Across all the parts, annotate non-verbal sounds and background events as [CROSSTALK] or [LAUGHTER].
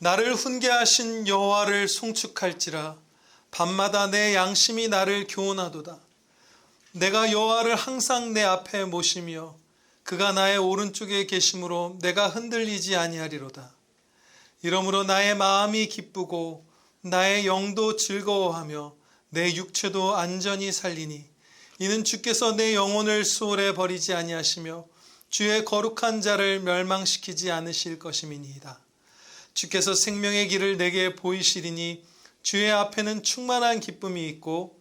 나를 훈계하신 여호와를 송축할지라 밤마다 내 양심이 나를 교훈하도다. 내가 여호와를 항상 내 앞에 모시며 그가 나의 오른쪽에 계심으로 내가 흔들리지 아니하리로다. 이러므로 나의 마음이 기쁘고 나의 영도 즐거워하며 내 육체도 안전히 살리니 이는 주께서 내 영혼을 수월에 버리지 아니하시며 주의 거룩한 자를 멸망시키지 않으실 것임이니이다. 주께서 생명의 길을 내게 보이시리니 주의 앞에는 충만한 기쁨이 있고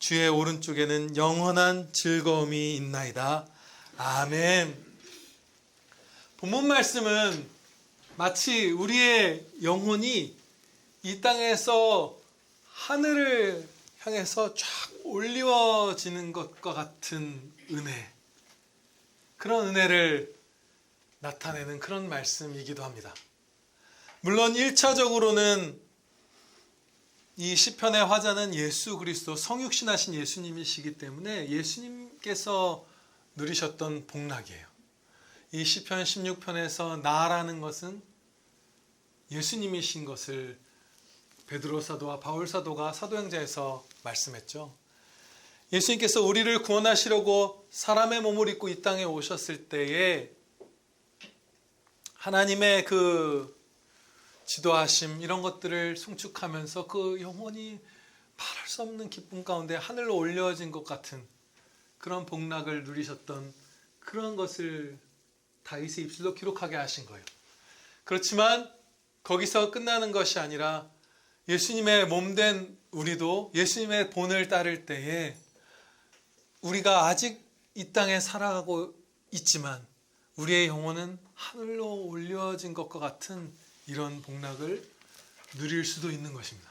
주의 오른쪽에는 영원한 즐거움이 있나이다. 아멘. 본문 말씀은 마치 우리의 영혼이 이 땅에서 하늘을 향해서 쫙 올리워지는 것과 같은 은혜. 그런 은혜를 나타내는 그런 말씀이기도 합니다. 물론 1차적으로는 이 시편의 화자는 예수 그리스도 성육신하신 예수님이시기 때문에 예수님께서 누리셨던 복락이에요. 이 시편 16편에서 나라는 것은 예수님이신 것을 베드로 사도와 바울 사도가 사도행전에서 말씀했죠. 예수님께서 우리를 구원하시려고 사람의 몸을 입고 이 땅에 오셨을 때에 하나님의 그 지도하심 이런 것들을 송축하면서 그 영원히 말할 수 없는 기쁨 가운데 하늘로 올려진 것 같은 그런 복락을 누리셨던 그런 것을 다윗의 입술로 기록하게 하신 거예요. 그렇지만 거기서 끝나는 것이 아니라 예수님의 몸된 우리도 예수님의 본을 따를 때에 우리가 아직 이 땅에 살아가고 있지만 우리의 영혼은 하늘로 올려진 것과 같은 이런 복락을 누릴 수도 있는 것입니다.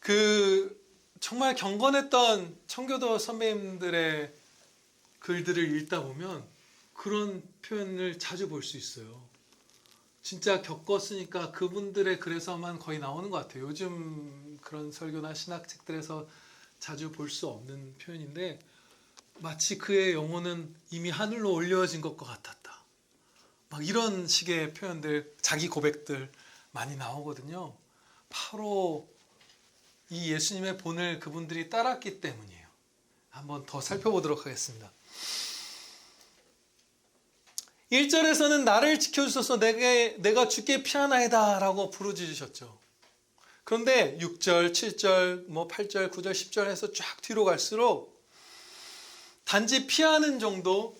그 정말 경건했던 청교도 선배님들의 글들을 읽다 보면 그런 표현을 자주 볼 수 있어요. 진짜 겪었으니까 그분들의 글에서만 거의 나오는 것 같아요. 요즘 그런 설교나 신학책들에서 자주 볼 수 없는 표현인데 마치 그의 영혼은 이미 하늘로 올려진 것과 같았다. 막 이런 식의 표현들, 자기 고백들 많이 나오거든요. 바로 이 예수님의 본을 그분들이 따랐기 때문이에요. 한번 더 살펴보도록 하겠습니다. 1절에서는 나를 지켜주소서 내게, 내가 주께 피하나이다 라고 부르짖으셨죠. 그런데 6절, 7절, 뭐 8절, 9절, 10절 해서 쫙 뒤로 갈수록 단지 피하는 정도,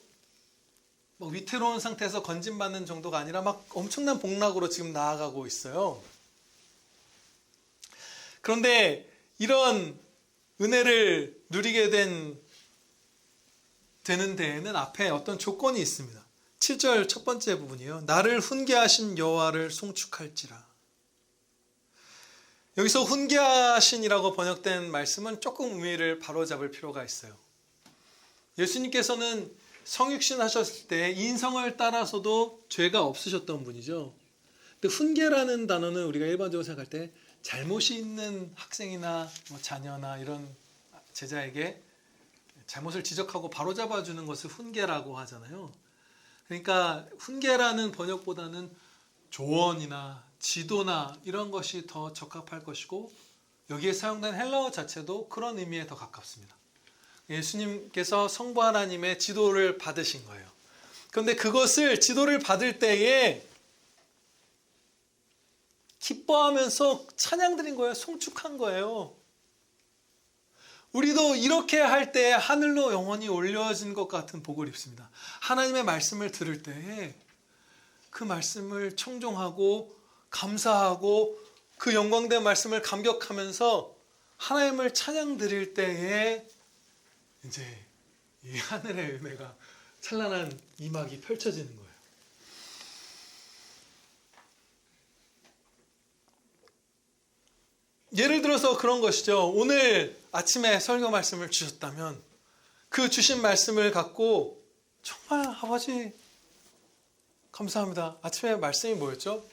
뭐 위태로운 상태에서 건진받는 정도가 아니라 막 엄청난 복락으로 지금 나아가고 있어요. 그런데 이런 은혜를 누리게 된, 되는 데에는 앞에 어떤 조건이 있습니다. 7절 첫 번째 부분이요. 나를 훈계하신 여호와를 송축할지라. 여기서 훈계하신이라고 번역된 말씀은 조금 의미를 바로잡을 필요가 있어요. 예수님께서는 성육신 하셨을 때 인성을 따라서도 죄가 없으셨던 분이죠. 근데 훈계라는 단어는 우리가 일반적으로 생각할 때 잘못이 있는 학생이나 뭐 자녀나 이런 제자에게 잘못을 지적하고 바로잡아 주는 것을 훈계라고 하잖아요. 그러니까 훈계라는 번역보다는 조언이나 지도나 이런 것이 더 적합할 것이고 여기에 사용된 헬라어 자체도 그런 의미에 더 가깝습니다. 예수님께서 성부 하나님의 지도를 받으신 거예요. 그런데 그것을 지도를 받을 때에 기뻐하면서 찬양 드린 거예요. 송축한 거예요. 우리도 이렇게 할 때 하늘로 영원히 올려진 것 같은 복을 입습니다. 하나님의 말씀을 들을 때에 그 말씀을 청종하고 감사하고 그 영광된 말씀을 감격하면서 하나님을 찬양 드릴 때에 이제 이 하늘의 은혜가 찬란한 이막이 펼쳐지는 거예요. 예를 들어서 그런 것이죠. 오늘 아침에 설교 말씀을 주셨다면 그 주신 말씀을 갖고 정말 아버지 감사합니다. 아침에 말씀이 뭐였죠?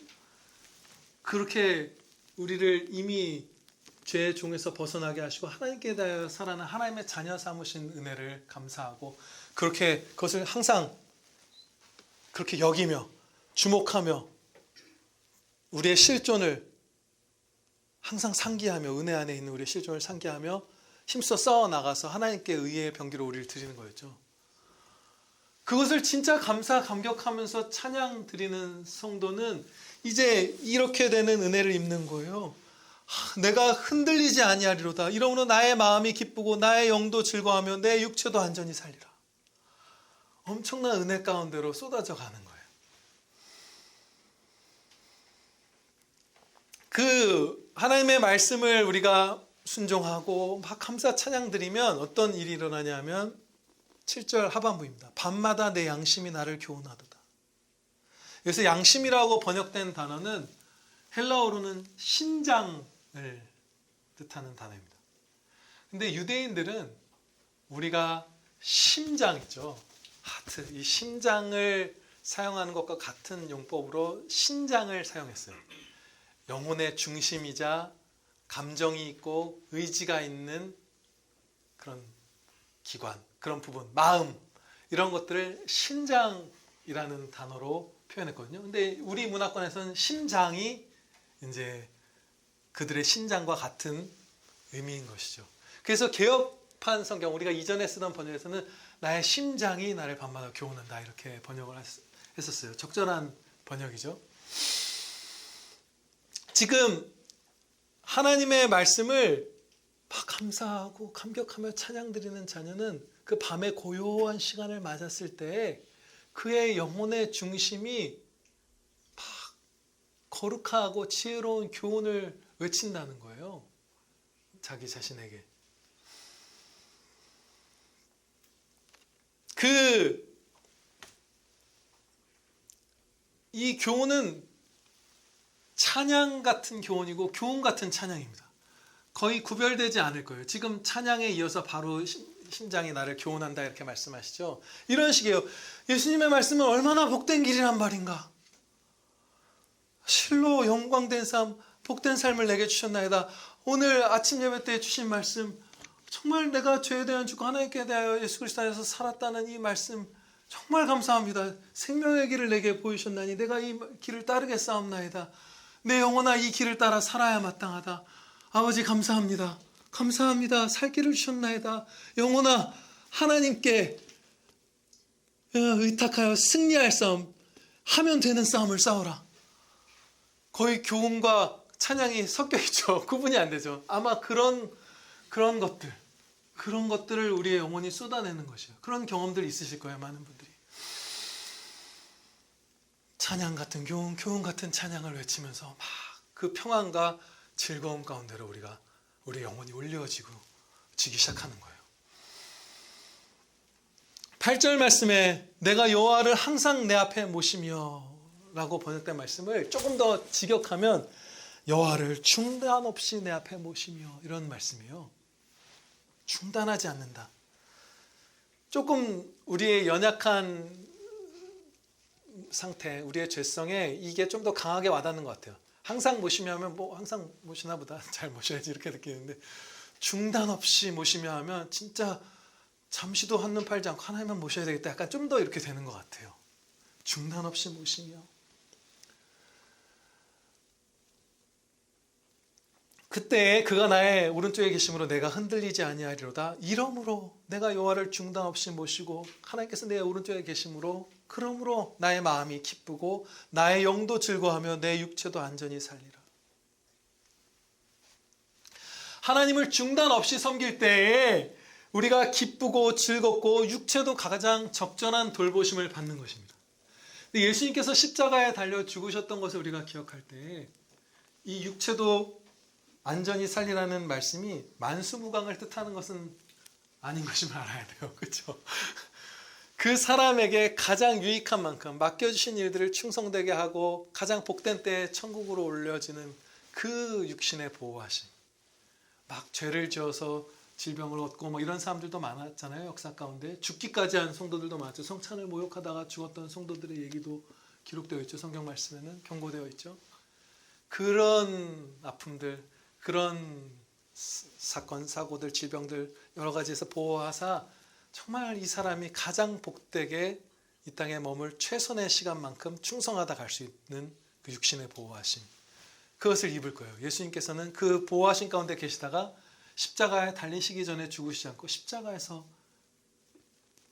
그렇게 우리를 이미 죄의 종에서 벗어나게 하시고 하나님께 대하여 살아는 하나님의 자녀 삼으신 은혜를 감사하고 그렇게 그것을 항상 그렇게 여기며 주목하며 우리의 실존을 항상 상기하며 은혜 안에 있는 우리의 실존을 상기하며 힘써 싸워 나가서 하나님께 의의 병기로 우리를 드리는 거였죠. 그것을 진짜 감사 감격하면서 찬양 드리는 성도는 이제 이렇게 되는 은혜를 입는 거예요. 하, 내가 흔들리지 아니하리로다. 이러므로 나의 마음이 기쁘고 나의 영도 즐거하며 내 육체도 안전히 살리라. 엄청난 은혜 가운데로 쏟아져 가는 거예요. 그 하나님의 말씀을 우리가 순종하고 막 감사 찬양 드리면 어떤 일이 일어나냐면 7절 하반부입니다. 밤마다 내 양심이 나를 교훈하도다. 여기서 양심이라고 번역된 단어는 헬라어로는 신장 을 뜻하는 단어입니다. 근데 유대인들은 우리가 심장 있죠. 하트, 이 심장을 사용하는 것과 같은 용법으로 신장을 사용했어요. 영혼의 중심이자 감정이 있고 의지가 있는 그런 기관, 그런 부분, 마음 이런 것들을 신장이라는 단어로 표현했거든요. 근데 우리 문화권에서는 심장이 이제 그들의 신장과 같은 의미인 것이죠. 그래서 개혁판 성경 우리가 이전에 쓰던 번역에서는 나의 심장이 나를 밤마다 교훈한다 이렇게 번역을 했- 했었어요. 적절한 번역이죠. 지금 하나님의 말씀을 막 감사하고 감격하며 찬양드리는 자녀는 그 밤의 고요한 시간을 맞았을 때 그의 영혼의 중심이 막 거룩하고 지혜로운 교훈을 외친다는 거예요. 자기 자신에게. 그, 이 교훈은 찬양 같은 교훈이고 교훈 같은 찬양입니다. 거의 구별되지 않을 거예요. 지금 찬양에 이어서 바로 심- 심장이 나를 교훈한다 이렇게 말씀하시죠. 이런 식이에요. 예수님의 말씀은 얼마나 복된 길이란 말인가. 실로 영광된 삶, 복된 삶을 내게 주셨나이다. 오늘 아침 예배 때 주신 말씀, 정말 내가 죄에 대한 주고 하나님께 대하여 예수 그리스도 안에서 살았다는 이 말씀 정말 감사합니다. 생명의 길을 내게 보이셨나니 내가 이 길을 따르게 싸움나이다. 내 영혼아 이 길을 따라 살아야 마땅하다. 아버지 감사합니다. 감사합니다. 살 길을 주셨나이다. 영혼아 하나님께 어, 의탁하여 승리할 싸움 하면 되는 싸움을 싸워라. 거의 교훈과 찬양이 섞여 있죠. [LAUGHS] 구분이 안 되죠. 아마 그런 그런 것들 그런 것들을 우리의 영혼이 쏟아내는 것이에요. 그런 경험들 있으실 거예요, 많은 분들이. 찬양 같은 교훈, 교훈 같은 찬양을 외치면서 막 그 평안과 즐거움 가운데로 우리가 우리 영혼이 올려지고 지기 시작하는 거예요. 8절 말씀에 내가 여호와를 항상 내 앞에 모시며 라고 번역된 말씀을 조금 더 직역하면 여호와를 중단 없이 내 앞에 모시며 이런 말씀이에요. 중단하지 않는다. 조금 우리의 연약한 상태, 우리의 죄성에 이게 좀 더 강하게 와닿는 것 같아요. 항상 모시며 하면 뭐 항상 모시나 보다 [LAUGHS] 잘 모셔야지 이렇게 느끼는데 중단 없이 모시며 하면 진짜 잠시도 한눈 팔지 않고 하나님만 모셔야 되겠다. 약간 좀 더 이렇게 되는 것 같아요. 중단 없이 모시며 그때 그가 나의 오른쪽에 계심으로 내가 흔들리지 아니하리로다. 이러므로 내가 여호와를 중단 없이 모시고 하나님께서 내 오른쪽에 계심으로 그러므로 나의 마음이 기쁘고 나의 영도 즐거하며 내 육체도 안전히 살리라. 하나님을 중단 없이 섬길 때에 우리가 기쁘고 즐겁고 육체도 가장 적절한 돌보심을 받는 것입니다. 예수님께서 십자가에 달려 죽으셨던 것을 우리가 기억할 때 이 육체도 안전히 살리라는 말씀이 만수무강을 뜻하는 것은 아닌 것임을 알아야 돼요. [LAUGHS] 그렇죠? 그 사람에게 가장 유익한 만큼 맡겨주신 일들을 충성되게 하고 가장 복된 때에 천국으로 올려지는 그 육신의 보호하심. 막 죄를 지어서 질병을 얻고 뭐 이런 사람들도 많았잖아요. 역사 가운데 죽기까지 한 성도들도 많았죠. 성찬을 모욕하다가 죽었던 성도들의 얘기도 기록되어 있죠. 성경 말씀에는 경고되어 있죠. 그런 아픔들, 그런 사건, 사고들, 질병들 여러 가지에서 보호하사 정말 이 사람이 가장 복되게 이 땅에 머물 최선의 시간만큼 충성하다 갈 수 있는 그 육신의 보호하심. 그것을 입을 거예요. 예수님께서는 그 보호하신 가운데 계시다가 십자가에 달리시기 전에 죽으시지 않고 십자가에서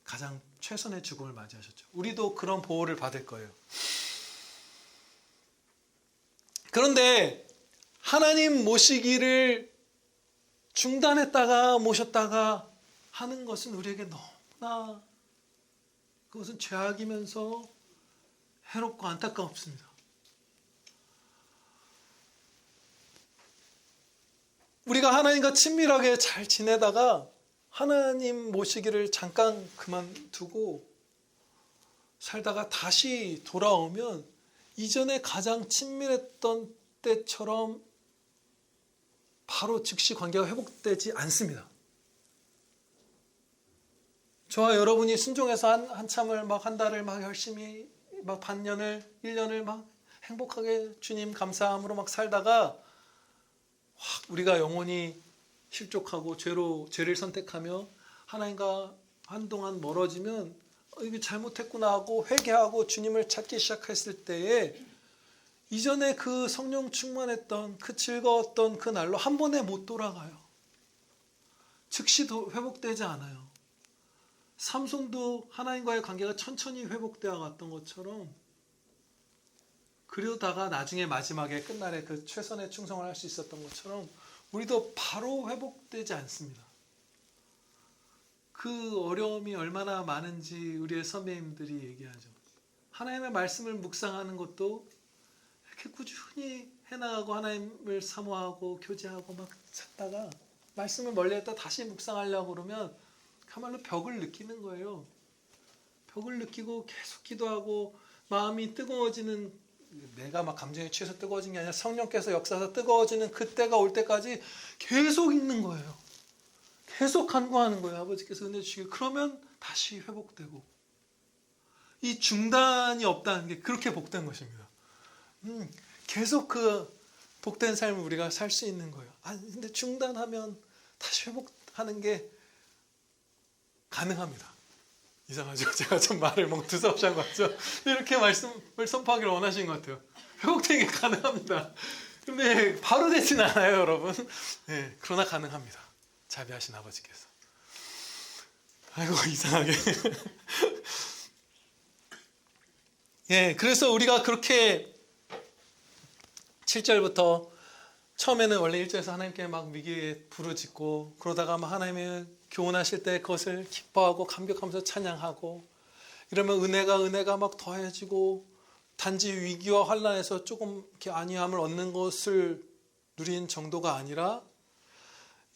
가장 최선의 죽음을 맞이하셨죠. 우리도 그런 보호를 받을 거예요. 그런데 하나님 모시기를 중단했다가 모셨다가 하는 것은 우리에게 너무나 그것은 죄악이면서 해롭고 안타깝습니다. 우리가 하나님과 친밀하게 잘 지내다가 하나님 모시기를 잠깐 그만두고 살다가 다시 돌아오면 이전에 가장 친밀했던 때처럼 바로 즉시 관계가 회복되지 않습니다. 저와 여러분이 순종해서 한, 한참을 막 한 달을 막 열심히 막 반년을 1년을 막 행복하게 주님 감사함으로 막 살다가 확 우리가 영혼이 실족하고 죄로 죄를 선택하며 하나님과 한동안 멀어지면 어, 이게 잘못했구나 하고 회개하고 주님을 찾기 시작했을 때에 이전에 그 성령 충만했던 그 즐거웠던 그 날로 한 번에 못 돌아가요. 즉시 도 회복되지 않아요. 삼손도 하나님과의 관계가 천천히 회복되어 갔던 것처럼 그러다가 나중에 마지막에 끝날에 그 최선의 충성을 할 수 있었던 것처럼 우리도 바로 회복되지 않습니다. 그 어려움이 얼마나 많은지 우리의 선배님들이 얘기하죠. 하나님의 말씀을 묵상하는 것도 이렇게 꾸준히 해나가고 하나님을 사모하고 교제하고 막 찾다가 말씀을 멀리했다 다시 묵상하려고 그러면 그야말로 벽을 느끼는 거예요. 벽을 느끼고 계속 기도하고 마음이 뜨거워지는 내가 막 감정에 취해서 뜨거워진 게 아니라 성령께서 역사해서 뜨거워지는 그때가 올 때까지 계속 있는 거예요. 계속 간구하는 거예요. 아버지께서 은혜 주시길. 그러면 다시 회복되고 이 중단이 없다는 게 그렇게 복된 것입니다. 음, 계속 그 복된 삶을 우리가 살 수 있는 거예요. 아, 근데 중단하면 다시 회복하는 게 가능합니다. 이상하죠? [LAUGHS] 제가 좀 말을 뭐 두서없이 한 것 같죠? 이렇게 말씀을 선포하기를 원하신 것 같아요. 회복되는 게 가능합니다. 근데 바로 되진 않아요, 여러분. 네, 그러나 가능합니다. 자비하신 아버지께서. 아이고, 이상하게. [LAUGHS] 예, 그래서 우리가 그렇게 7절부터 처음에는 원래 1절에서 하나님께 막 위기에 부르짖고 그러다가 막 하나님의 교훈하실 때 그것을 기뻐하고 감격하면서 찬양하고 이러면 은혜가 은혜가 막 더해지고 단지 위기와 환란에서 조금 이렇게 안위함을 얻는 것을 누린 정도가 아니라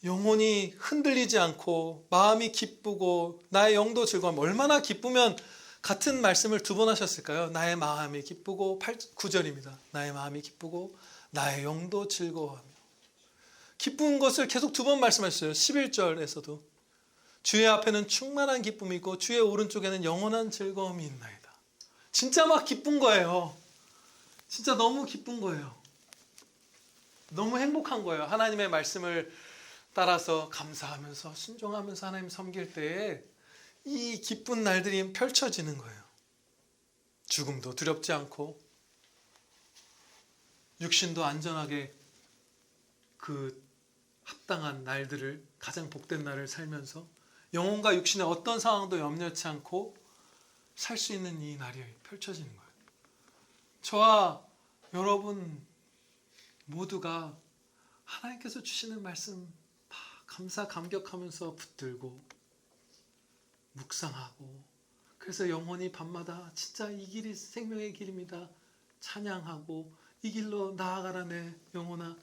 영혼이 흔들리지 않고 마음이 기쁘고 나의 영도 즐거움 얼마나 기쁘면 같은 말씀을 두 번 하셨을까요? 나의 마음이 기쁘고 8, 9절입니다. 나의 마음이 기쁘고 나의 영도 즐거워하며 기쁜 것을 계속 두 번 말씀하셨어요. 11절에서도 주의 앞에는 충만한 기쁨이 있고 주의 오른쪽에는 영원한 즐거움이 있나이다. 진짜 막 기쁜 거예요. 진짜 너무 기쁜 거예요. 너무 행복한 거예요. 하나님의 말씀을 따라서 감사하면서 순종하면서 하나님 섬길 때에 이 기쁜 날들이 펼쳐지는 거예요. 죽음도 두렵지 않고 육신도 안전하게 그 합당한 날들을 가장 복된 날을 살면서 영혼과 육신의 어떤 상황도 염려치 않고 살 수 있는 이 날이 펼쳐지는 거예요. 저와 여러분 모두가 하나님께서 주시는 말씀 막 감사 감격하면서 붙들고 묵상하고 그래서 영혼이 밤마다 진짜 이 길이 생명의 길입니다. 찬양하고 이 길로 나아가라 내 영혼아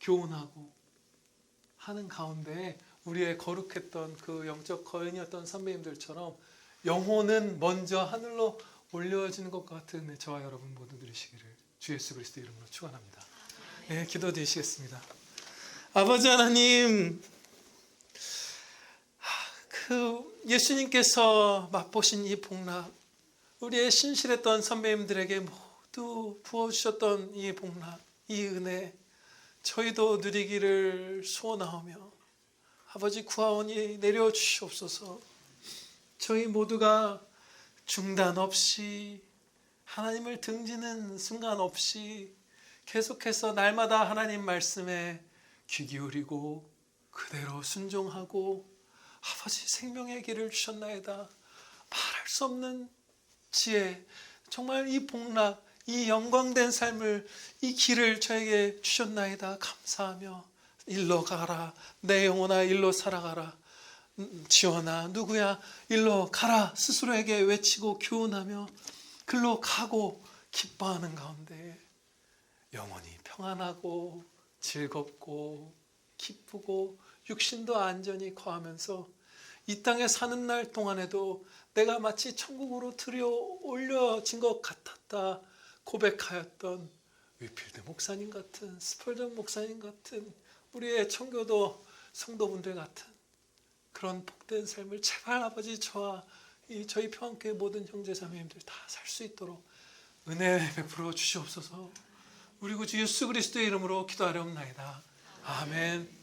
교훈하고 하는 가운데 우리의 거룩했던 그 영적 거인이었던 선배님들처럼 영혼은 먼저 하늘로 올려지는 것 같은 저와 여러분 모두 누리시기를 주 예수 그리스도 이름으로 축원합니다. 네, 기도 드리시겠습니다. 아버지 하나님, 그 예수님께서 맛보신 이 복락, 우리의 신실했던 선배님들에게 모두 부어주셨던 이 복락, 이 은혜, 저희도 누리기를 소원하오며 아버지 구하오니 내려 주시옵소서. 저희 모두가 중단 없이 하나님을 등지는 순간 없이 계속해서 날마다 하나님 말씀에 귀 기울이고 그대로 순종하고 아버지 생명의 길을 주셨나이다. 말할 수 없는 지혜, 정말 이 복락, 이 영광된 삶을 이 길을 저에게 주셨나이다. 감사하며 일로 가라. 내 영혼아 일로 살아가라. 음, 지원아 누구야 일로 가라 스스로에게 외치고 교훈하며 글로 가고 기뻐하는 가운데 영혼이 평안하고 즐겁고 기쁘고 육신도 안전히 거하면서 이 땅에 사는 날 동안에도 내가 마치 천국으로 들여 올려진 것 같았다 고백하였던 위필드 목사님 같은 스펄전 목사님 같은 우리의 청교도 성도분들 같은 그런 복된 삶을 제발 아버지 저와 이 저희 평안교회 모든 형제 자매님들 다 살 수 있도록 은혜 베풀어 주시옵소서. 우리 구주 예수 그리스도의 이름으로 기도하려옵나이다. 아멘.